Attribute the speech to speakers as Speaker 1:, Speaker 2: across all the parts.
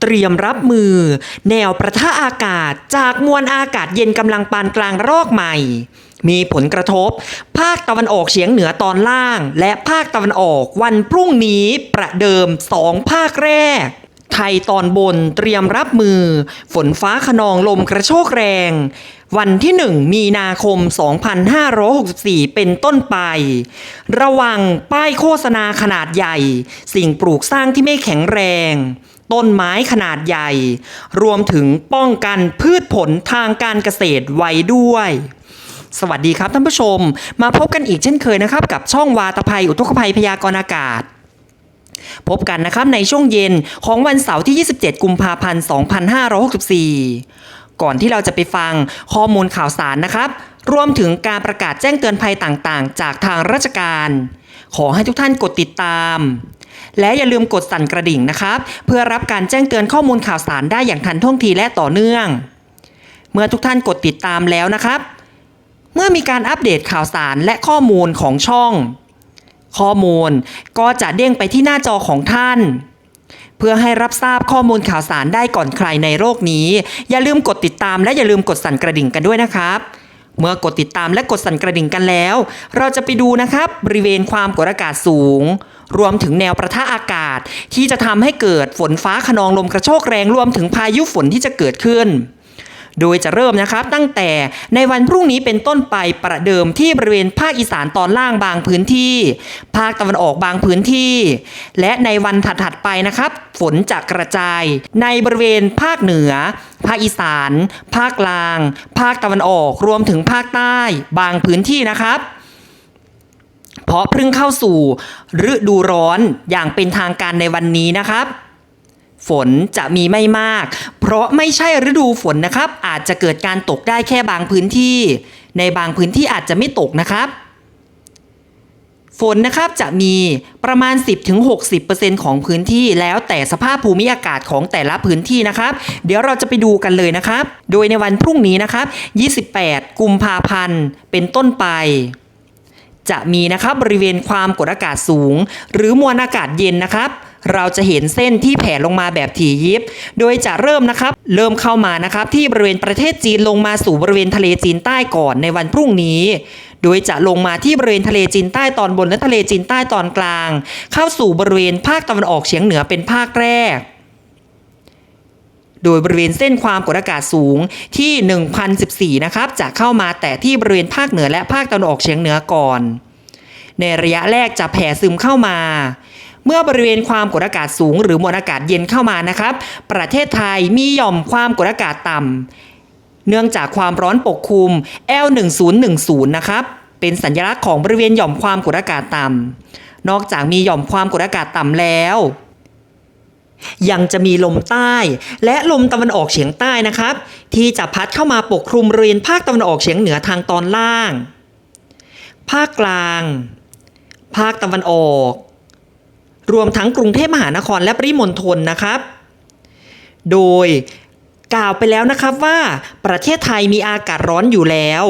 Speaker 1: เตรียมรับมือ แนวประทะอากาศจากมวลอากาศเย็นกำลังปานกลางรอกใหม่ มีผลกระทบ ภาคตะวันออกเฉียงเหนือตอนล่าง และภาคตะวันออกวันพรุ่งนี้ประเดิมสองภาคแรก ไทยตอนบนเตรียมรับมือ ฝนฟ้าขนองลมกระโชกแรง วันที่ 1 มีนาคม 2564 เป็นต้นไป ระวังป้ายโฆษณาขนาดใหญ่ สิ่งปลูกสร้างที่ไม่แข็งแรง ต้นไม้ขนาดใหญ่ รวมถึงป้องกันพืชผลทางการเกษตรไว้ด้วย สวัสดีครับท่านผู้ชม มาพบกันอีกเช่นเคยนะครับ กับช่องวาตภัยอุทกภัยพยากรณ์อากาศพบกันนะครับในช่วงเย็นของวันเสาร์ที่ 27 กุมภาพันธ์ 2564 ก่อนที่เราจะไปฟังข้อมูลข่าวสารนะครับ รวมถึงการประกาศแจ้งเตือนภัยต่างๆ จากทางราชการ ขอให้ทุกท่านกดติดตาม และอย่าลืมกดสั่นกระดิ่งนะครับ เพื่อรับการแจ้งเตือนข้อมูลข่าวสารได้อย่างทันท่วงทีและต่อเนื่อง เมื่อทุกท่านกดติดตามแล้วนะครับ เมื่อมีการอัปเดตข่าวสารและข้อมูลของช่อง ข้อมูลก็จะเด้งไปที่หน้าจอของท่าน เพื่อให้รับทราบข้อมูลข่าวสารได้ก่อนใครในโลกนี้ อย่าลืมกดติดตามและอย่าลืมกดสั่นกระดิ่งกันด้วยนะครับ เมื่อกดติดตามและกดสั่นกระดิ่งกันแล้ว เราจะไปดูนะครับบริเวณความกดอากาศสูง รวมถึงแนวประทะอากาศ ที่จะทำให้เกิดฝนฟ้าขนองลมกระโชกแรงรวมถึงพายุฝนที่จะเกิดขึ้น โดยจะเริ่มนะครับตั้งแต่ในวันพรุ่งนี้เป็นต้นไปประเดิมที่บริเวณภาคอีสานตอนล่างบางพื้นที่ ภาคตะวันออกบางพื้นที่ และในวันถัดๆไปนะครับ ฝนจะกระจาย ในบริเวณภาคเหนือ ภาคอีสาน ภาคกลาง ภาคตะวันออกรวมถึงภาคใต้บางพื้นที่นะครับเพราะเพิ่งเข้าสู่ฤดูร้อนอย่างเป็นทางการในวันนี้นะครับ ฝนจะมีไม่มาก เพราะไม่ใช่ฤดูฝนนะครับ อาจจะเกิดการตกได้แค่บางพื้นที่ ในบางพื้นที่อาจจะไม่ตกนะครับ ฝนนะครับจะมีประมาณ 10-60%ของพื้นที่แล้วแต่สภาพภูมิอากาศของแต่ละพื้นที่นะครับ เดี๋ยวเราจะไปดูกันเลยนะครับ โดยในวันพรุ่งนี้นะครับ 28 กุมภาพันธ์เป็นต้นไปจะมีนะครับบริเวณความกดอากาศสูง หรือมวลอากาศเย็นนะครับ เราจะเห็นเส้นที่แผ่ลงมาแบบถี่ยิบ โดยจะเริ่มนะครับ เริ่มเข้ามานะครับ ที่บริเวณประเทศจีนลงมาสู่บริเวณทะเลจีนใต้ก่อนในวันพรุ่งนี้ โดยจะลงมาที่บริเวณทะเลจีนใต้ตอนบนและทะเลจีนใต้ตอนกลาง เข้าสู่บริเวณภาคตะวันออกเฉียงเหนือเป็นภาคแรกโดยบริเวณเส้นความกดอากาศสูงที่ 1014 นะครับ จะเข้ามาแต่ที่บริเวณภาคเหนือและภาคตะวันออกเฉียงเหนือก่อน ในระยะแรกจะแผ่ซึมเข้ามา เมื่อบริเวณความกดอากาศสูง หรือมวลอากาศเย็นเข้ามานะครับ ประเทศไทยมีหย่อมความกดอากาศต่ำเนื่องจากความร้อนปกคลุม L1010 นะครับเป็นสัญลักษณ์ของบริเวณหย่อมความกดอากาศต่ำนอกจากมีหย่อมความกดอากาศต่ำแล้ว ยังจะมีลมใต้ และลมตะวันออกเฉียงใต้นะครับ ที่จะพัดเข้ามาปกคลุมบริเวณภาคตะวันออกเฉียงเหนือทางตอนล่าง ภาคกลาง ภาคตะวันออก รวมทั้งกรุงเทพมหานครและปริมณฑลนะครับ โดยกล่าวไปแล้วนะครับว่าประเทศไทยมีอากาศร้อนอยู่แล้ว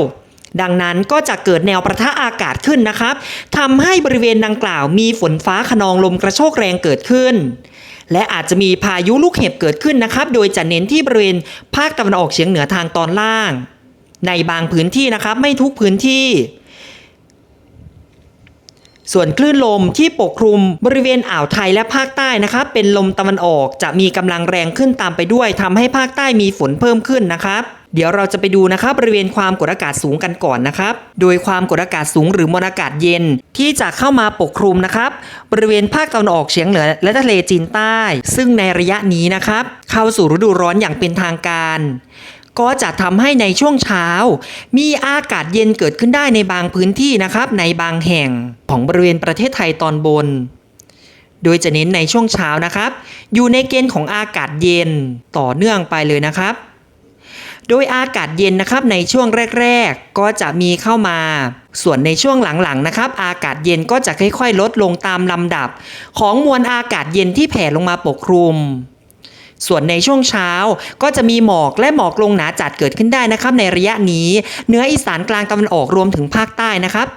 Speaker 1: ดังนั้นก็จะเกิดแนวประทะอากาศขึ้นนะครับทำให้บริเวณดังกล่าวมีฝนฟ้าขนองลมกระโชกแรงเกิดขึ้น และอาจจะมีพายุลูกเห็บเกิดขึ้นนะครับ โดยจะเน้นที่บริเวณภาคตะวันออกเฉียงเหนือทางตอนล่าง ในบางพื้นที่นะครับไม่ทุกพื้นที่ ส่วนคลื่นลมที่ปกคลุมบริเวณอ่าวไทยและภาคใต้นะครับเป็นลมตะวันออกจะมีกำลังแรงขึ้นตามไปด้วยทำให้ภาคใต้มีฝนเพิ่มขึ้นนะครับเดี๋ยวเราจะไปดูนะครับบริเวณความกดอากาศสูงกันก่อนนะครับ โดยความกดอากาศสูงหรือมวลอากาศเย็น ที่จะเข้ามาปกคลุมนะครับ บริเวณภาคตะวันออกเฉียงเหนือและทะเลจีนใต้ ซึ่งในระยะนี้นะครับ เข้าสู่ฤดูร้อนอย่างเป็นทางการ ก็จะทำให้ในช่วงเช้า มีอากาศเย็นเกิดขึ้นได้ในบางพื้นที่นะครับ ในบางแห่งของบริเวณประเทศไทยตอนบน โดยจะเน้นในช่วงเช้านะครับ อยู่ในเกณฑ์ของอากาศเย็นต่อเนื่องไปเลยนะครับ โดยอากาศเย็นนะครับในช่วงแรก ๆ ก็จะมีเข้ามา ส่วนในช่วงหลังๆนะครับ อากาศเย็นก็จะค่อยๆ ลดลงตามลำดับ ของมวลอากาศเย็นที่แผ่ลงมาปกคลุม ส่วนในช่วงเช้าก็จะมีหมอกและหมอกลงหนาจัดเกิดขึ้นได้นะครับในระยะนี้เหนืออีสานกลางตะวันออกรวมถึงภาคใต้นะครับ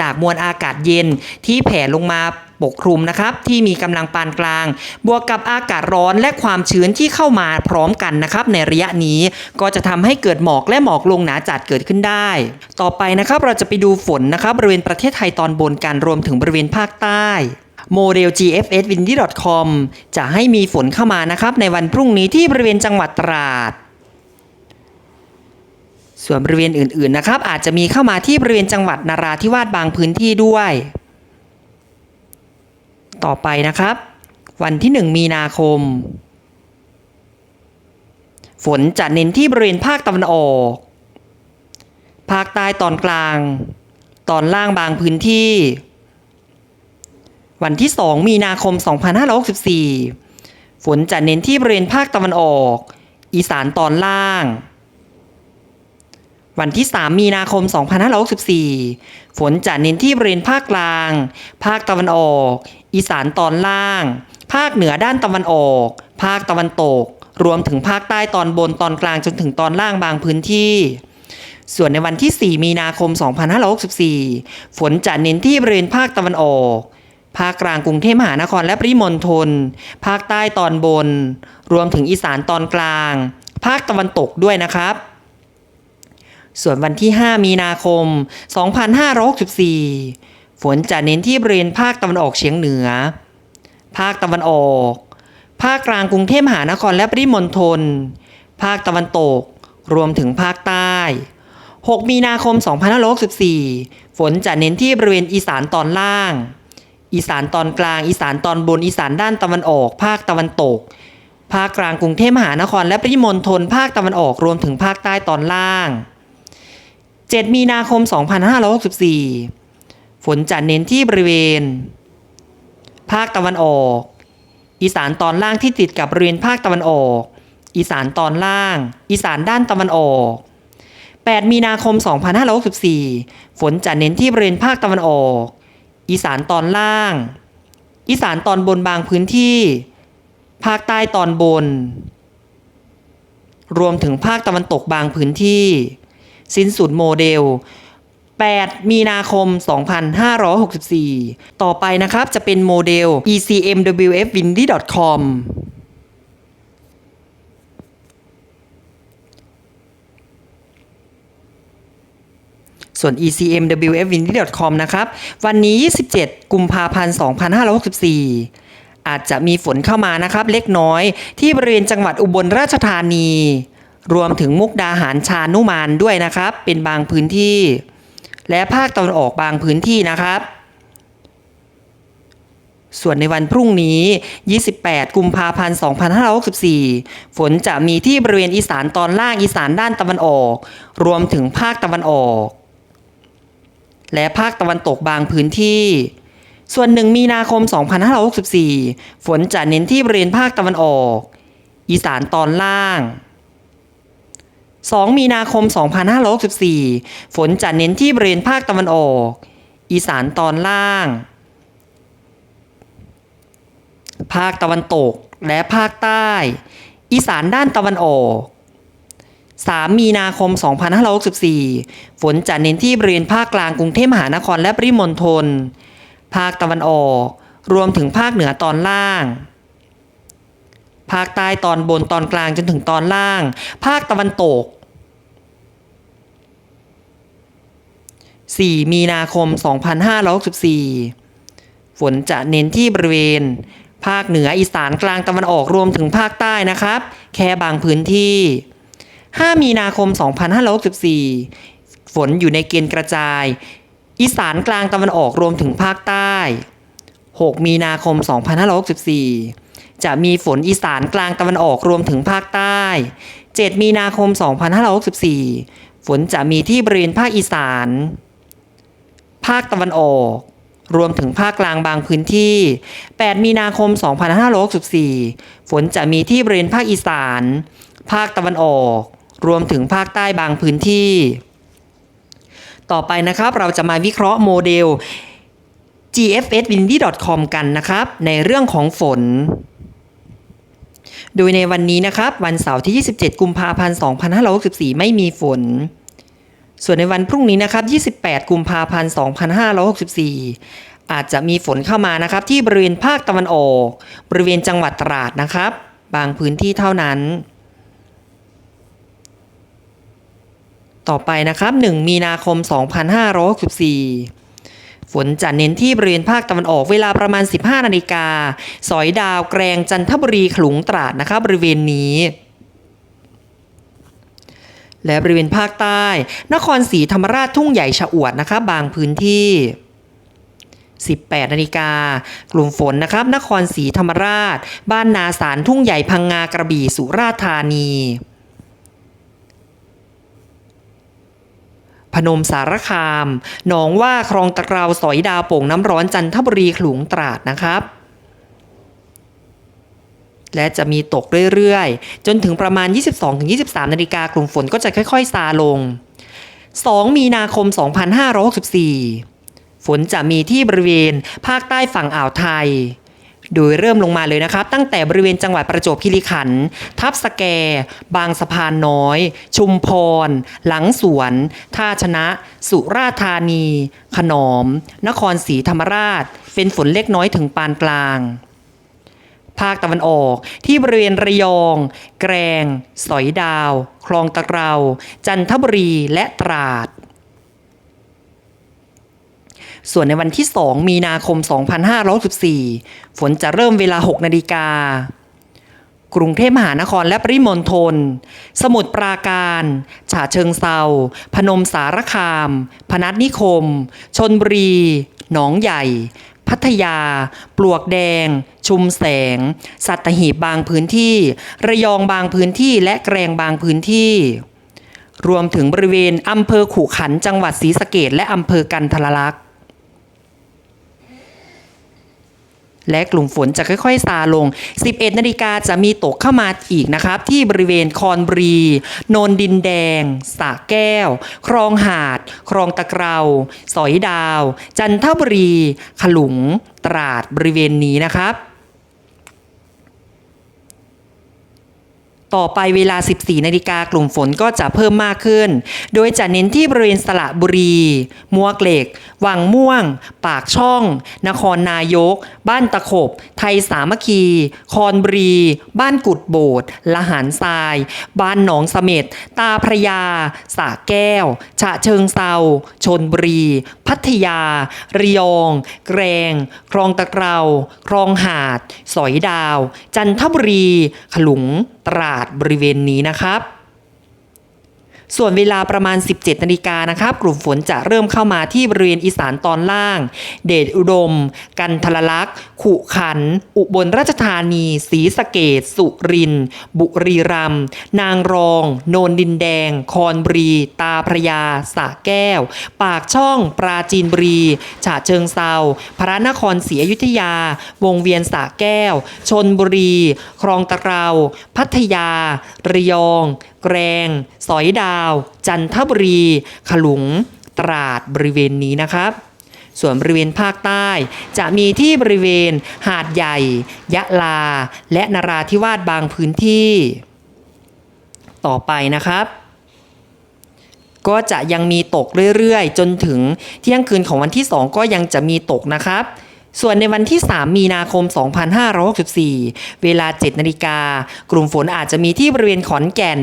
Speaker 1: จากมวลอากาศเย็นที่แผ่ลงมาปกคลุมนะครับที่มีกำลังปานกลาง บวกกับอากาศร้อนและความชื้นที่เข้ามาพร้อมกันนะครับในระยะนี้ก็จะทำให้เกิดหมอกและหมอกลงหนาจัดเกิดขึ้นได้ ต่อไปนะครับเราจะไปดูฝนนะครับบริเวณประเทศไทยตอนบนกันรวมถึงบริเวณภาคใต้ โมเดล GFS windy com จะให้มีฝนเข้ามานะครับ ในวันพรุ่งนี้ที่บริเวณจังหวัดตราด ส่วนบริเวณอื่นๆนะครับ อาจจะมีเข้ามาที่บริเวณจังหวัดนาราธิวาสบางพื้นที่ด้วย ต่อไปนะครับ วันที่ 1 มีนาคม ฝนจะเน้นที่บริเวณภาคตะวันออก ภาคใต้ตอนกลาง ตอนล่างบางพื้นที่ วันที่ 2 มีนาคม 2564 ฝนจะเน้นที่บริเวณภาคตะวันออก อีสานตอนล่าง วันที่ 3 มีนาคม 2564 ฝนจะเน้นที่บริเวณภาคกลาง ภาคตะวันออก อีสานตอนล่าง ภาคเหนือด้านตะวันออก ภาคตะวันตก รวมถึงภาคใต้ตอนบนตอนกลางจนถึงตอนล่างบางพื้นที่ส่วนในวันที่ 4 มีนาคม 2564 ฝนจะเน้นที่บริเวณภาคตะวันออก ภาคกลางกรุงเทพมหานครและปริมณฑล ภาคใต้ตอนบน รวมถึงอีสานตอนกลาง ภาคตะวันตกด้วยนะครับ ส่วนวันที่ 5 มีนาคม 2564 ฝนจะเน้นที่บริเวณภาคตะวันออกเฉียงเหนือ ภาคตะวันออก ภาคกลางกรุงเทพมหานครและปริมณฑล ภาคตะวันตก รวมถึงภาคใต้ 6 มีนาคม 2564 ฝนจะเน้นที่บริเวณอีสานตอนล่าง อีสานตอนกลาง อีสานตอนบน อีสานด้านตะวันออก ภาคตะวันตก ภาคกลางกรุงเทพมหานคร และปริมณฑลภาคตะวันออกรวมถึงภาคใต้ตอนล่าง 7 มีนาคม 2564 ฝนจะเน้นที่บริเวณ ภาคตะวันออก อีสานตอนล่างที่ติดกับบริเวณภาคตะวันออก อีสานตอนล่าง อีสานด้านตะวันออก 8 มีนาคม 2564 ฝนจะเน้นที่บริเวณภาคตะวันออก อีสานตอนล่าง อีสานตอนบนบางพื้นที่ ภาคใต้ตอนบน รวมถึงภาคตะวันตกบางพื้นที่ สิ้นสุดโมเดล 8 มีนาคม 2564 ต่อไปนะครับจะเป็นโมเดล ecmwfwindy.com ส่วน ecmwfwindy.com นะครับ วันนี้ 27 กุมภาพันธ์ 2564 อาจจะมีฝนเข้ามานะครับ เล็กน้อยที่บริเวณจังหวัดอุบลราชธานี รวมถึงมุกดาหารชานุมานด้วยนะครับ เป็นบางพื้นที่ และภาคตะวันออกบางพื้นที่นะครับส่วนในวันพรุ่งนี้ 28 กุมภาพันธ์ 2564 ฝนจะมีที่บริเวณอีสานตอนล่างอีสานด้านตะวันออก รวมถึงภาคตะวันออก และภาคตะวันตกบางพื้นที่ ส่วนหนึ่งมีนาคม 2564 ฝนจะเน้นที่บริเวณภาคตะวันออก อีสานตอนล่าง 2 มีนาคม 2564 ฝนจะเน้นที่บริเวณภาคตะวันออก อีสานตอนล่าง ภาคตะวันตกและภาคใต้ อีสานด้านตะวันออก 3 มีนาคม 2564 ฝนจะเน้นที่บริเวณภาคกลางกรุงเทพมหานครและปริมณฑล ภาคตะวันออก รวมถึงภาคเหนือตอนล่าง ภาคใต้ตอนบนตอนกลางจนถึงตอนล่าง ภาคตะวันตก 4 มีนาคม 2564 ฝนจะเน้นที่บริเวณ ภาคเหนืออีสานกลางตะวันออกรวมถึงภาคใต้นะครับ แค่บางพื้นที่ 5 มีนาคม 2564 ฝนอยู่ในเกณฑ์กระจาย อีสานกลางตะวันออกรวมถึงภาคใต้ 6 มีนาคม 2564 จะมีฝนอีสานกลางตะวันออกรวมถึงภาคใต้ 7 มีนาคม 2564 ฝนจะมีที่บริเวณภาคอีสาน ภาคตะวันออกรวมถึงภาคกลางบางพื้นที่ 8 มีนาคม 2564 ฝนจะมีที่บริเวณภาคอีสาน ภาคตะวันออก รวมถึงภาคใต้บางพื้นที่ ต่อไปนะครับเราจะมาวิเคราะห์โมเดล gfswindy.com กันนะครับ ในเรื่องของฝน โดยในวันนี้นะครับ วันเสาร์ที่ 27 กุมภาพันธ์ 2564 ไม่มีฝน ส่วนในวันพรุ่งนี้นะครับ 28 กุมภาพันธ์ 2564 อาจจะมีฝนเข้ามานะครับ ที่บริเวณภาคตะวันออก บริเวณจังหวัดตราดนะครับ บางพื้นที่เท่านั้น ต่อไปนะครับ 1 มีนาคม 2564 ฝนจะเน้นที่บริเวณภาคตะวันออกเวลาประมาณ 15 นาฬิกา สอยดาวแกรงจันทบุรีขลุงตราดนะครับบริเวณนี้ และบริเวณภาคใต้ นครศรีธรรมราชทุ่งใหญ่ฉะอวดนะครับบางพื้นที่ 18นาฬิกากลุ่มฝนนะครับ นครศรีธรรมราช บ้านนาสารทุ่งใหญ่พังงากระบี่สุราษฎร์ธานี พนมสารคาม หนองว่าคลองตะกราวสอยดาวโป่งน้ำร้อนจันทบุรีขลุงตราดนะครับ และจะมีตกเรื่อยๆ จนถึงประมาณ 22-23 นาฬิกากลุ่มฝนก็จะค่อยๆ ซาลง 2 มีนาคม 2564 ฝนจะมีที่บริเวณภาคใต้ฝั่งอ่าวไทย โดยเริ่มลงมาเลยนะครับ ตั้งแต่บริเวณจังหวัดประจวบคีรีขันธ์ทับสแก บางสะพานน้อย ชุมพร หลังสวน ท่าชนะ สุราษฎร์ธานี ขนอม นครศรีธรรมราช เป็นฝนเล็กน้อยถึงปานกลางภาคตะวันออกที่บริเวณระยอง แกรง สอยดาว คลองตะเกรา จันทบุรีและตราด ส่วนในวันที่ 2 มีนาคม 2564 ฝนจะเริ่มเวลา 6 นาฬิกากรุงเทพมหานครและปริมณฑล สมุทรปราการ ฉะเชิงเซา พนมสารคาม พนัสนิคม ชนบุรี หนองใหญ่ พัทยา ปลวกแดง ชุมแสง สัตหีบบางพื้นที่ ระยองบางพื้นที่ และแกรงบางพื้นที่ รวมถึงบริเวณอำเภอขู่ขัน จังหวัดศรีสะเกดและอำเภอกันทรลักษณ์ และกลุ่มฝนจะค่อยๆซาลง 11 นาฬิกาจะมีตกเข้ามาอีกนะครับ ที่บริเวณคอนบรี โนนดินแดงสะแก้ว คลองหาด คลองตะเกราสอยดาว จันทบุรี ขลุง ตราดบริเวณนี้นะครับ ต่อไปเวลา 14 นาฬิกากลุ่มฝนก็จะเพิ่มมากขึ้น โดยจะเน้นที่บริเวณสระบุรี มัวกเหล็ก วังม่วง ปากช่อง นครนายก บ้านตะขบ ไทยสามัคคี คอนบุรี บ้านกุดโบดละหารทราย บ้านหนองเสม็ด ตาพระยา สะแก้ว ฉะเชิงเซา ชนบุรี พัทยา ระยอง แกรง คลองตะเกราคลองหาด สอยดาว จันทบุรี ขลุง ตราดบริเวณนี้นะครับ ส่วนเวลาประมาณ 17 นาฬิกานะครับ กลุ่มฝนจะเริ่มเข้ามาที่บริเวณอีสานตอนล่าง เดชอุดม กันทรลักษณ์ขุขัน อุบลราชธานีศรีสะเกดสุรินทร์บุรีรัมย์นางรอง โนนดินแดง คอนบุรี ตาพระยาสะแก้ว ปากช่อง ปราจีนบุรีฉะเชิงเซาพระนครศรีอยุธยา วงเวียนสะแก้ว ชนบุรี คลองตะเรา พัทยา ระยอง แกรงสอยดาว จันทบุรี ขลุง ตราดบริเวณนี้นะครับ ส่วนบริเวณภาคใต้ จะมีที่บริเวณหาดใหญ่ ยะลา และนราธิวาสบางพื้นที่ ต่อไปนะครับก็จะยังมีตกเรื่อยๆ จนถึงเที่ยงคืนของวันที่ 2 ก็ยังจะมีตกนะครับ ส่วนในวันที่ 3 มีนาคม 2564 เวลา 7 นาฬิกา กลุ่มฝนอาจจะมีที่บริเวณขอนแก่น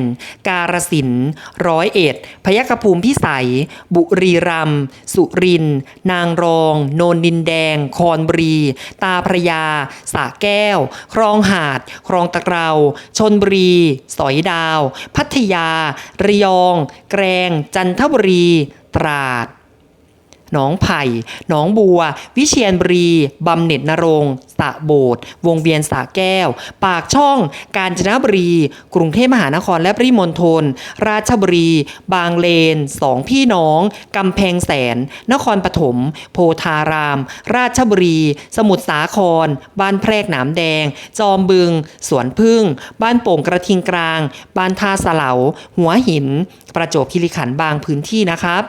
Speaker 1: การสินธุ์ร้อยเอ็ด พยัคฆภูมิพิสัย บุรีรัมย์ สุรินทร์นางรอง โนนดินแดง คอนบุรี ตาพระยา สะแก้ว คลองหาด คลองตะเกรา ชนบุรี สอยดาว พัทยา ระยอง แกรง จันทบุรี ตราด หนองไผ่ หนองบัว วิเชียรบุรีบำเหน็จนรงสระโบดวงเวียนสระแก้ว ปากช่อง กาญจนบุรี กรุงเทพมหานครและปริมณฑล ราชบุรี บางเลน สองพี่น้อง กำแพงแสน นครปฐม โพธาราม ราชบุรี สมุทรสาคร บ้านแพรกหนามแดง จอมบึง สวนพึ่ง บ้านโป่งกระทิงกลาง บ้านท่าสะเหลา หัวหิน ประจวบคีรีขันธ์บางพื้นที่นะครับ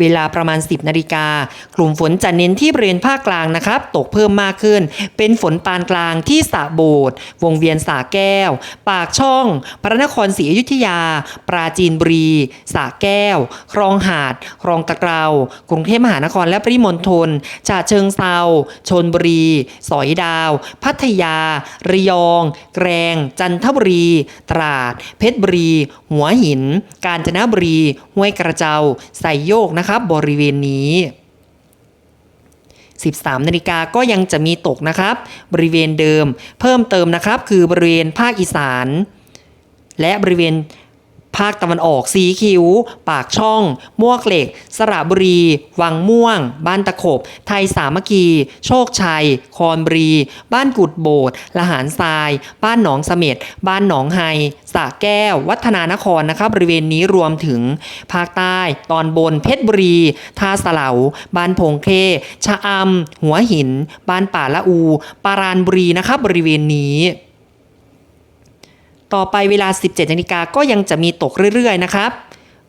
Speaker 1: เวลาประมาณ 10นาฬิกากลุ่มฝนจะเน้นที่บริเวณภาคกลางนะครับ ตกเพิ่มมากขึ้น เป็นฝนปานกลางที่สระโบดวงเวียนสาแก้ว ปากช่อง พระนครศรีอยุธยา ปราจีนบุรีสระแก้ว คลองหาด คลองตะเกรากรุงเทพมหานครและปริมณฑลฉะเชิงเซาชนบุรี สอยดาว พัทยา ระยอง แกรงจันทบุรี ตราด เพชรบุรี หัวหิน กาญจนบุรี ห้วยกระเจ้าไซโยกนะคครับบริเวณนี้ 13 นาฬิกาก็ยังจะมีตกนะครับ บริเวณเดิมเพิ่มเติมนะครับ คือบริเวณภาคอีสาน และบริเวณ ภาคตะวันออกสีคิ้ว ปากช่อง มวกเหล็ก สระบุรี วังม่วง บ้านตะขบ ไทยสามัคคี โชคชัย คอนบุรี บ้านกุดโบดละหารทราย บ้านหนองเสม็ด บ้านหนองไฮสระแก้ว วัฒนานครนะครับบริเวณนี้รวมถึง ภาคใต้ตอนบนเพชรบุรีท่าสะเหลาบ้านพงเค ชะอำหัวหิน บ้านป่าละอู ปารานบุรีนะครับบริเวณนี้ ต่อไปเวลา 17นาฬิกาก็ยังจะมีตกเรื่อยๆนะครับ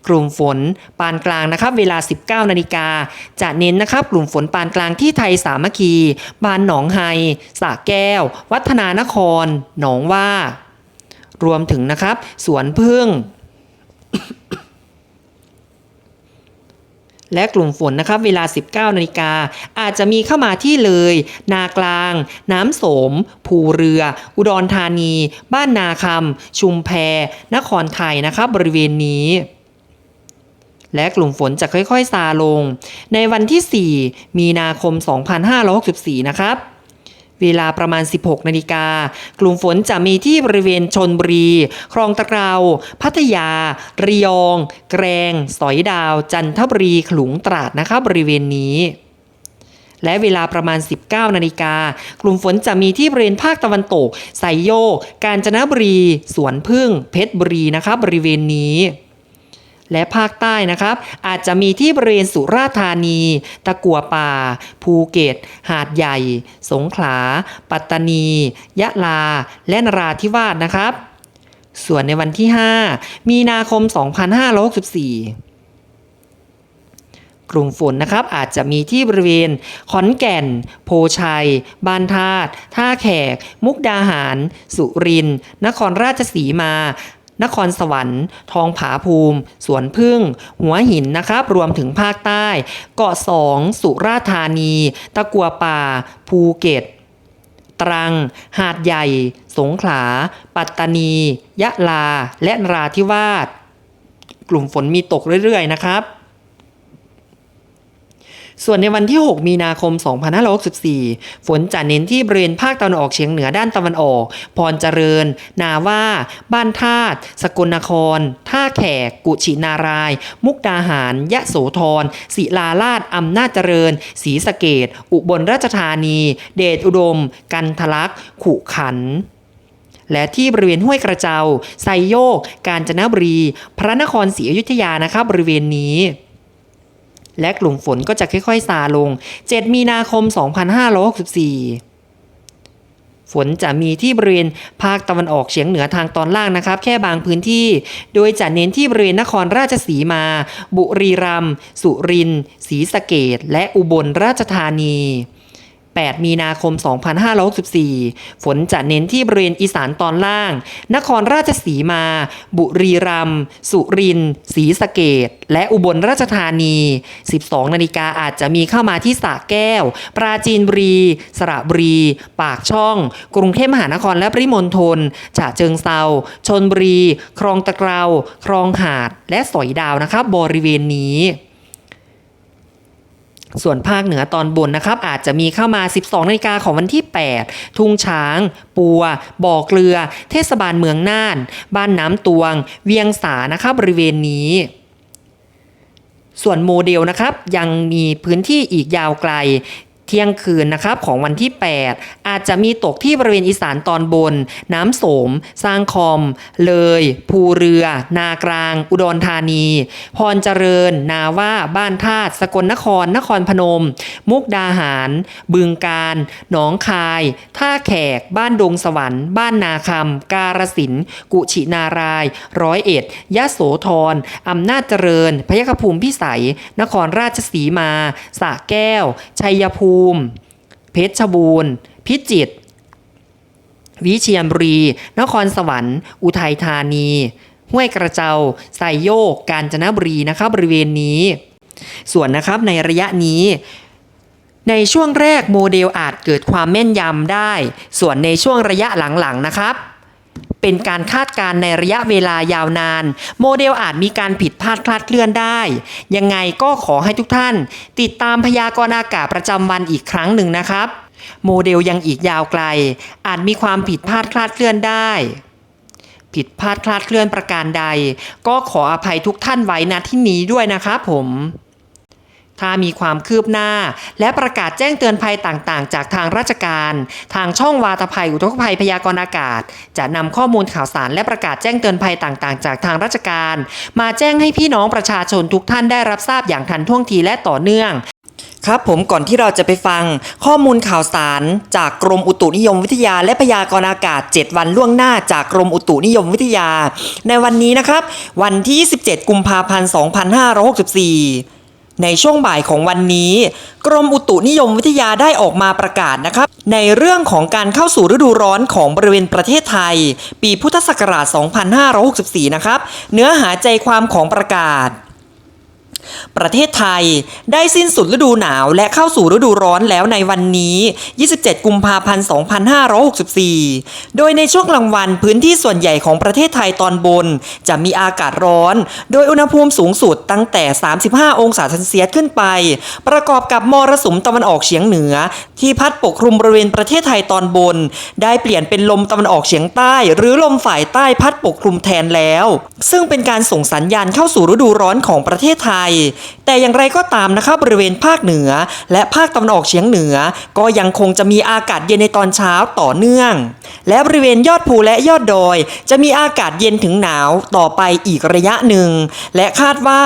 Speaker 1: กลุ่มฝนปานกลางนะครับ เวลา 19 นาฬิกา จะเน้นนะครับ กลุ่มฝนปานกลางที่ไทยสามัคคี บานหนองไฮสระแก้ว วัฒนานคร หนองว่า รวมถึงนะครับ สวนพึ่ง และกลุ่มฝนนะครับเวลา 19นาฬิกาอาจจะมีเข้ามาที่เลย นากลาง น้ำโสม ภูเรือ อุดรธานี บ้านนาคำชุมแพ นครไทยนะครับบริเวณนี้และกลุ่มฝนจะค่อยๆซาลง ในวันที่ 4 มีนาคม 2564 นะครับ เวลาประมาณ 16 นาฬิกา กลุ่มฝนจะมีที่บริเวณชนบุรี คลองตะเกราพัทยา ระยอง แกรง สอยดาว จันทบุรี ขลุงตราดนะคะบริเวณนี้ และเวลาประมาณ 19 นาฬิกา กลุ่มฝนจะมีที่บริเวณภาคตะวันตกไซโยก กาญจนบุรี สวนพึ่ง เพชรบุรีนะคะบริเวณนี้ และภาคใต้นะครับ อาจจะมีที่บริเวณสุราษฎร์ธานี ตะกัวป่า ภูเก็ต หาดใหญ่ สงขลา ปัตตานี ยะลา และนราธิวาสนะครับ ส่วนในวันที่ 5 มีนาคม 2564กลุ่มฝนนะครับอาจจะมีที่บริเวณ ขอนแก่น โพชัย บานธาตุท่าแขก มุกดาหาร สุรินทร์นครราชสีมา นครสวรรค์ ทองผาภูมิ สวนพึ่ง หัวหินนะครับ รวมถึงภาคใต้ เกาะสอง สุราษฎร์ธานี ตะกัวป่า ภูเก็ต ตรัง หาดใหญ่ สงขลา ปัตตานี ยะลา และนราธิวาส กลุ่มฝนมีตกเรื่อยๆนะครับ ส่วนในวันที่ 6 มีนาคม 2564 ฝนจะเน้นที่บริเวณภาคตะวันออกเฉียงเหนือด้านตะวันออก พรเจริญ นาว่า บ้านธาตุ สกลนคร ท่าแขก กุชินาราย มุกดาหาร ยะโสธร ศิลาลาดอำนาจเจริญ ศรีสะเกดอุบลราชธานี เดชอุดม กันทะลักขุขันและที่บริเวณห้วยกระเจ้าไซโยก กาญจนบุรี พระนครศรีอยุธยานะครับบริเวณนี้ และกลุ่มฝนก็จะค่อยๆซาลง 7 มีนาคม 2564 ฝนจะมีที่บริเวณภาคตะวันออกเฉียงเหนือทางตอนล่างนะครับ แค่บางพื้นที่ โดยจะเน้นที่บริเวณนครราชสีมา บุรีรัมย์ สุรินทร์ ศรีสะเกดและอุบลราชธานี 8 มีนาคม 2564 ฝนจะเน้นที่บริเวณอีสานตอนล่าง นครราชสีมา บุรีรัมย์ สุรินทร์ ศรีสะเกดและอุบลราชธานี 12 นาฬิกาอาจจะมีเข้ามาที่สระแก้ว ปราจีนบุรี สระบุรี ปากช่อง กรุงเทพมหานครและปริมณฑล ฉะเชิงเซา ชนบุรี คลองตะเกราคลองหาด และสอยดาวนะครับบริเวณนี้ ส่วนภาคเหนือตอนบนนะครับอาจจะมีเข้ามา 12นาฬิกาของวันที่ 8 ทุ่งช้าง ปัว บ่อเกลือ เทศบาลเมืองน่าน บ้านน้ำตวง เวียงสานะครับบริเวณนี้ส่วนโมเดลนะครับยังมีพื้นที่อีกยาวไกล เที่ยงคืนนะครับของวันที่ 8 อาจจะมีตกที่บริเวณอีสานตอนบน น้ำโสม สร้างคอม เลย ภูเรือ นากลาง อุดรธานี พรเจริญ นาว่า บ้านธาตุสกลนคร นครพนม มุกดาหาร บึงการ หนองคาย ท่าแขก บ้านดงสวรรค์ บ้านนาคำ การสินธุ์กุชินาราย ร้อยเอ็ด ยะโสธรอำนาจเจริญ พยคภูมิพิสัย นครราชสีมาสระแก้ว ชัยภูมิเพชรบูรณ์ พิจิตร วิเชียรบุรี นครสวรรค์ อุทัยธานี ห้วยกระเจ้าไซโยก กาญจนบุรีนะครับบริเวณนี้ ส่วนนะครับในระยะนี้ในช่วงแรกโมเดลอาจเกิดความแม่นยำได้ ส่วนในช่วงระยะหลังๆนะครับ เป็นการคาดการณ์ในระยะเวลายาวนาน โมเดลอาจมีการผิดพลาดคลาดเคลื่อนได้ ยังไงก็ขอให้ทุกท่าน ติดตามพยากรณ์อากาศประจำวันอีกครั้งหนึ่งนะครับ โมเดลยังอีกยาวไกล อาจมีความผิดพลาดคลาดเคลื่อนได้ ผิดพลาดคลาดเคลื่อนประการใด ก็ขออภัยทุกท่านไว้ณที่นี้ด้วยนะครับผม ถ้ามีความคืบหน้า และประกาศแจ้งเตือนภัยต่างๆ จากทางราชการ ทางช่องวาตภัยอุทกภัยพยากรณ์อากาศ จะนำข้อมูลข่าวสารและประกาศแจ้งเตือนภัยต่างๆ จากทางราชการ มาแจ้งให้พี่น้องประชาชนทุกท่านได้รับทราบอย่างทันท่วงทีและต่อเนื่องครับผมก่อนที่เราจะไปฟังข้อมูลข่าวสาร จากกรมอุตุนิยมวิทยา และพยากรณ์อากาศ 7 วันล่วงหน้าจากกรมอุตุนิยมวิทยา ในวันนี้นะครับ วันที่ 27 กุมภาพันธ์ 2564 ในช่วงบ่ายของวันนี้ กรมอุตุนิยมวิทยาได้ออกมาประกาศนะครับ ในเรื่องของการเข้าสู่ฤดูร้อนของบริเวณประเทศไทย ปีพุทธศักราช 2564 นะครับ เนื้อหาใจความของประกาศ ประเทศไทยได้สิ้นสุดฤดูหนาวและเข้าสู่ฤดูร้อนแล้วในวันนี้ 27 กุมภาพันธ์ 2564 โดยในช่วงกลางวันพื้นที่ส่วนใหญ่ของประเทศไทยตอนบน จะมีอากาศร้อน โดยอุณหภูมิสูงสุดตั้งแต่ 35 องศาเซนเซียสขึ้นไป ประกอบกับมรสุมตะวันออกเฉียงเหนือ ที่พัดปกคลุมบริเวณประเทศไทยตอนบน ได้เปลี่ยนเป็นลมตะวันออกเฉียงใต้ หรือลมฝ่ายใต้พัดปกคลุมแทนแล้ว ซึ่งเป็นการส่งสัญญาณเข้าสู่ฤดูร้อนของประเทศไทยแต่อย่างไรก็ตามนะครับบริเวณภาคเหนือ และภาคตะวันออกเฉียงเหนือ ก็ยังคงจะมีอากาศเย็นในตอนเช้าต่อเนื่อง และบริเวณยอดภูและยอดดอย จะมีอากาศเย็นถึงหนาวต่อไปอีกระยะหนึ่ง และคาดว่า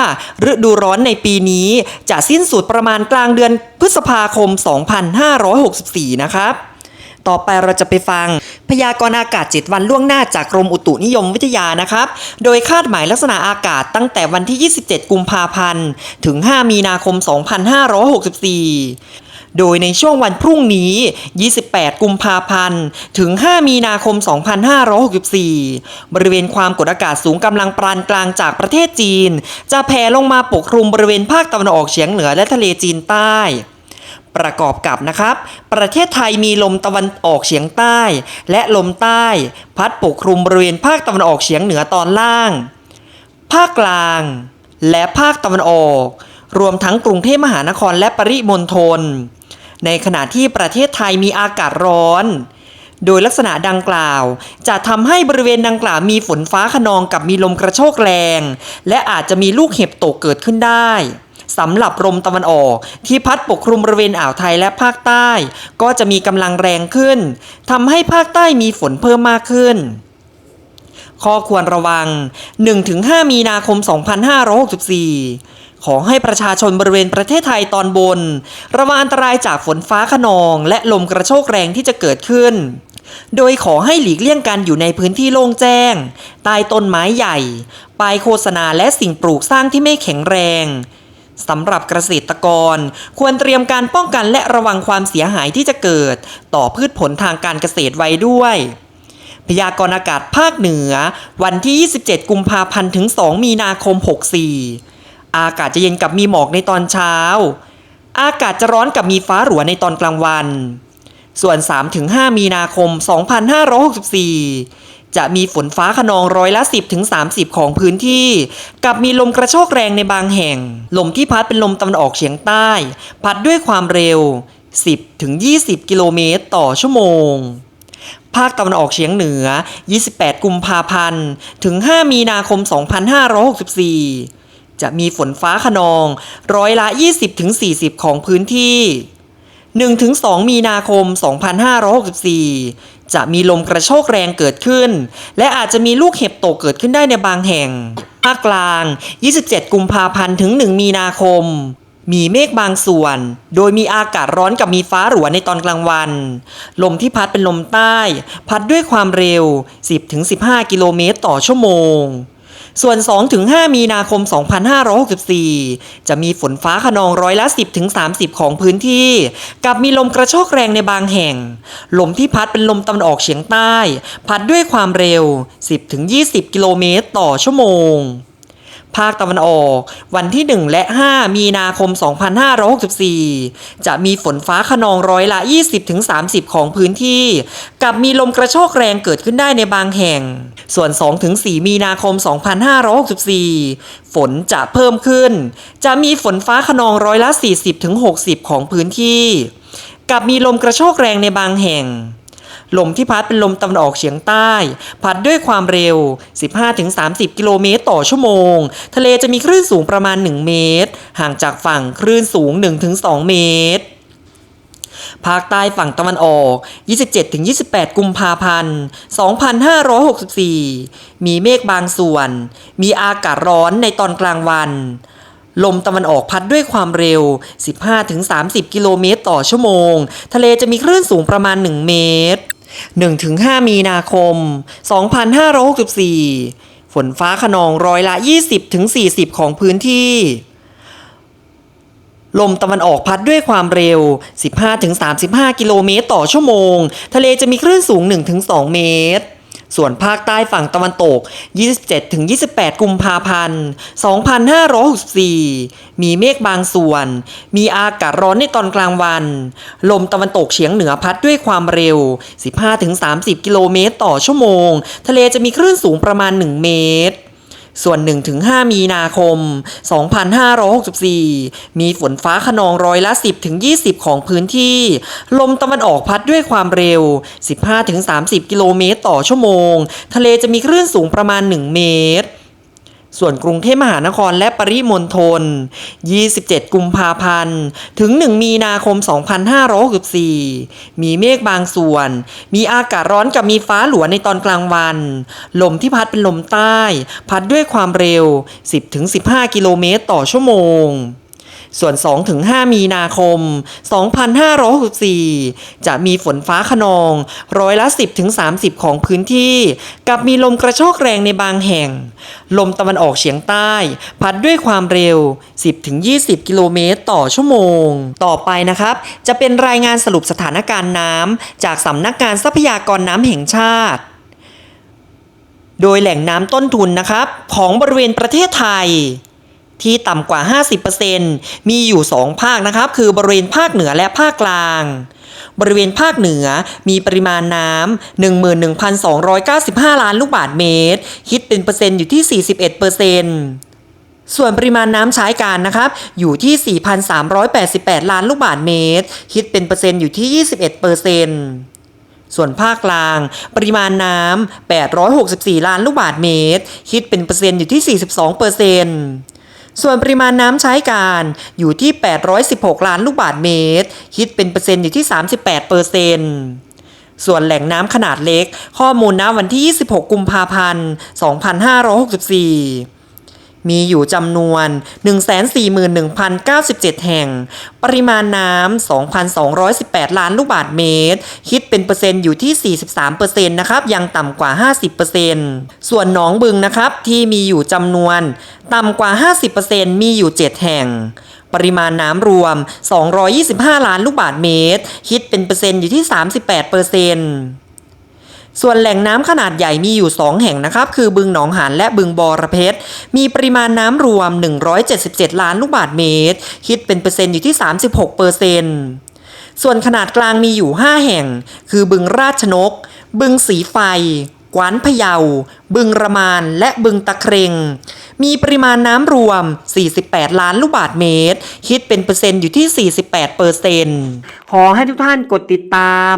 Speaker 1: ฤดูร้อนในปีนี้ จะสิ้นสุดประมาณกลางเดือนพฤษภาคม 2564 นะครับ ต่อไปเราจะไปฟัง พยากรณ์อากาศ 7 วันล่วงหน้าจากกรมอุตุนิยมวิทยานะครับ โดยคาดหมายลักษณะอากาศตั้งแต่วันที่ 27 กุมภาพันธ์ ถึง 5 มีนาคม 2564โดยในช่วงวันพรุ่งนี้ 28 กุมภาพันธ์ ถึง 5 มีนาคม 2564 บริเวณความกดอากาศสูงกำลังปานกลางจากประเทศจีน จะแผ่ลงมาปกคลุมบริเวณภาคตะวันออกเฉียงเหนือและทะเลจีนใต้ ประกอบกับนะครับ ประเทศไทยมีลมตะวันออกเฉียงใต้ และลมใต้ พัดปกคลุมบริเวณภาคตะวันออกเฉียงเหนือตอนล่าง ภาคกลาง และภาคตะวันออก รวมทั้งกรุงเทพมหานครและปริมณฑลในขณะที่ประเทศไทยมีอากาศร้อน โดยลักษณะดังกล่าว จะทำให้บริเวณดังกล่าวมีฝนฟ้าขนองกับมีลมกระโชกแรง และอาจจะมีลูกเห็บตกเกิดขึ้นได้ สำหรับลมตะวันออก ที่พัดปกคลุมบริเวณอ่าวไทยและภาคใต้ ก็จะมีกำลังแรงขึ้นทำให้ภาคใต้มีฝนเพิ่มมากขึ้นข้อควรระวัง 1-5 มีนาคม 2564 ขอให้ประชาชนบริเวณประเทศไทยตอนบน ระวังอันตรายจากฝนฟ้าขนองและลมกระโชกแรงที่จะเกิดขึ้น โดยขอให้หลีกเลี่ยงการอยู่ในพื้นที่โล่งแจ้ง ใต้ต้นไม้ใหญ่ป้ายโฆษณาและสิ่งปลูกสร้างที่ไม่แข็งแรง สำหรับเกษตรกร ควรเตรียมการป้องกันและระวังความเสียหายที่จะเกิด ต่อพืชผลทางการเกษตรไว้ด้วยพยากรณ์อากาศภาคเหนือ วันที่ 27 กุมภาพันธ์ถึง 2 มีนาคม 64 อากาศจะเย็นกับมีหมอกในตอนเช้า อากาศจะร้อนกับมีฟ้าหลัวในตอนกลางวัน ส่วน 3-5 มีนาคม 2564 จะมีฝนฟ้าขนองร้อยละ 10ถึง30 ของพื้นที่ กับมีลมกระโชกแรงในบางแห่ง ลมที่พัดเป็นลมตะวันออกเฉียงใต้ พัดด้วยความเร็ว 10ถึง20 กิโลเมตรต่อชั่วโมง ภาคตะวันออกเฉียงเหนือ 28 กุมภาพันธ์ ถึง 5 มีนาคม 2564 จะมีฝนฟ้าขนองร้อยละ 20-40 ของพื้นที่ 1-2 มีนาคม 2564 จะมีลมกระโชกแรงเกิดขึ้น และอาจจะมีลูกเห็บตกเกิดขึ้นได้ในบางแห่ง ภาคกลาง 27 กุมภาพันธ์ถึง 1 มีนาคม มีเมฆบางส่วน โดยมีอากาศร้อนกับมีฟ้าหลัวในตอนกลางวัน ลมที่พัดเป็นลมใต้ พัดด้วยความเร็ว 10-15 กิโลเมตรต่อชั่วโมง ส่วน 2-5 มีนาคม 2564 จะมีฝนฟ้าขนองร้อยละ 10-30 ของพื้นที่ กับมีลมกระโชกแรงในบางแห่ง ลมที่พัดเป็นลมตะวันออกเฉียงใต้ พัดด้วยความเร็ว 10-20 กิโลเมตรต่อชั่วโมง ภาคตะวันออก วันที่ 1 และ 5 มีนาคม 2564 จะมีฝนฟ้าขนองร้อยละ 20-30 ของพื้นที่ กับมีลมกระโชกแรงเกิดขึ้นได้ในบางแห่ง ส่วน 2-4 มีนาคม 2564 ฝนจะเพิ่มขึ้น จะมีฝนฟ้าขนองร้อยละ 40-60 ของพื้นที่ กับมีลมกระโชกแรงในบางแห่ง ลมที่พัดเป็นลมตะวันออกเฉียงใต้ พัดด้วยความเร็ว 15-30 กิโลเมตรต่อชั่วโมง ทะเลจะมีคลื่นสูงประมาณ 1 เมตร ห่างจากฝั่งคลื่นสูง 1-2 เมตรภาคใต้ฝั่งตะวันออก 27-28 กุมภาพันธ์ 2564 มีเมฆบางส่วน มีอากาศร้อนในตอนกลางวัน ลมตะวันออกพัดด้วยความเร็ว 15-30 กิโลเมตรต่อชั่วโมง ทะเลจะมีคลื่นสูงประมาณ 1 เมตร 1-5 มีนาคม 2564 ฝนฟ้าขนองร้อยละ 20-40 ของพื้นที่ ลมตะวันออกพัดด้วยความเร็ว 15-35 กิโลเมตรต่อชั่วโมง ทะเลจะมีคลื่นสูง 1-2 เมตร ส่วนภาคใต้ฝั่งตะวันตก 27-28 กุมภาพันธ์ 2564 มีเมฆบางส่วน มีอากาศร้อนในตอนกลางวัน ลมตะวันตกเฉียงเหนือพัดด้วยความเร็ว 15-30 กิโลเมตรต่อชั่วโมง ทะเลจะมีคลื่นสูงประมาณ 1 เมตร ส่วน 1-5 มีนาคม 2564 มีฝนฟ้าขนองร้อยละ 10-20 ของพื้นที่ ลมตะวันออกพัดด้วยความเร็ว 15-30 กิโลเมตรต่อชั่วโมง ทะเลจะมีคลื่นสูงประมาณ 1 เมตร ส่วนกรุงเทพมหานครและปริมณฑล 27 กุมภาพันธ์ ถึง 1 มีนาคม 2564 มีเมฆบางส่วน มีอากาศร้อนกับมีฟ้าหลวในตอนกลางวัน ลมที่พัดเป็นลมใต้ พัดด้วยความเร็ว 10-15 กิโลเมตรต่อชั่วโมง ส่วน 2-5 มีนาคม 2564 จะมีฝนฟ้าขนอง ร้อยละ 10-30 ของพื้นที่ กับมีลมกระโชกแรงในบางแห่ง ลมตะวันออกเฉียงใต้ พัดด้วยความเร็ว 10-20 กิโลเมตรต่อชั่วโมง ต่อไปนะครับ จะเป็นรายงานสรุปสถานการณ์น้ำจากสำนักงานทรัพยากรน้ำแห่งชาติโดยแหล่งน้ำต้นทุนนะครับ ของบริเวณประเทศไทย ที่ต่ำกว่า 50%มีอยู่ 2 ภาคนะครับ คือบริเวณภาคเหนือและภาคกลาง บริเวณภาคเหนือมีปริมาณน้ำ11,295 ล้านลูกบาศก์เมตร คิดเป็นเปอร์เซ็นต์อยู่ที่ 41%ส่วนปริมาณน้ำใช้การนะครับ อยู่ที่ 4,388 ล้านลูกบาศก์เมตร คิดเป็นเปอร์เซ็นต์อยู่ที่ 21%ส่วนภาคกลาง ปริมาณน้ำ864 ล้านลูกบาศก์เมตร คิดเป็นเปอร์เซ็นต์อยู่ที่ 42เปอร์เซ็นต์ ส่วนปริมาณน้ำใช้การอยู่ที่ 816 ล้านลูกบาศก์เมตร คิดเป็นเปอร์เซ็นต์อยู่ที่ 38เปอร์เซ็นต์ส่วนแหล่งน้ำขนาดเล็ก ข้อมูลนะวันที่ 26 กุมภาพันธ์ 2564 มีอยู่จำนวน 141,097 แห่ง ปริมาณน้ำ 2,218 ล้านลูกบาศก์เมตร คิดเป็นเปอร์เซ็นต์อยู่ที่ 43%นะครับ ยังต่ำกว่า 50%ส่วนหนองบึงนะครับที่มีอยู่จำนวน ต่ำกว่า 50%มีอยู่ 7 แห่ง ปริมาณน้ำรวม 225 ล้านลูกบาศก์เมตร คิดเป็นเปอร์เซ็นต์อยู่ที่ 38% ส่วนแหล่งน้ำขนาดใหญ่มีอยู่ 2 แห่งนะครับ คือบึงหนองหานและบึงบอระเพ็ดมีปริมาณน้ำรวม 177 ล้านลูกบาศก์เมตร คิดเป็นเปอร์เซ็นต์อยู่ที่ 36เปอร์เซ็นต์ส่วนขนาดกลางมีอยู่ 5 แห่ง คือบึงราชนก บึงสีไฟ กวานพะเยา บึงระมาน และบึงตะเครง มีปริมาณน้ำรวม 48 ล้านลูกบาศก์เมตร คิดเป็นเปอร์เซ็นต์อยู่ที่ 48เปอร์เซ็นต์ขอให้ทุกท่านกดติดตาม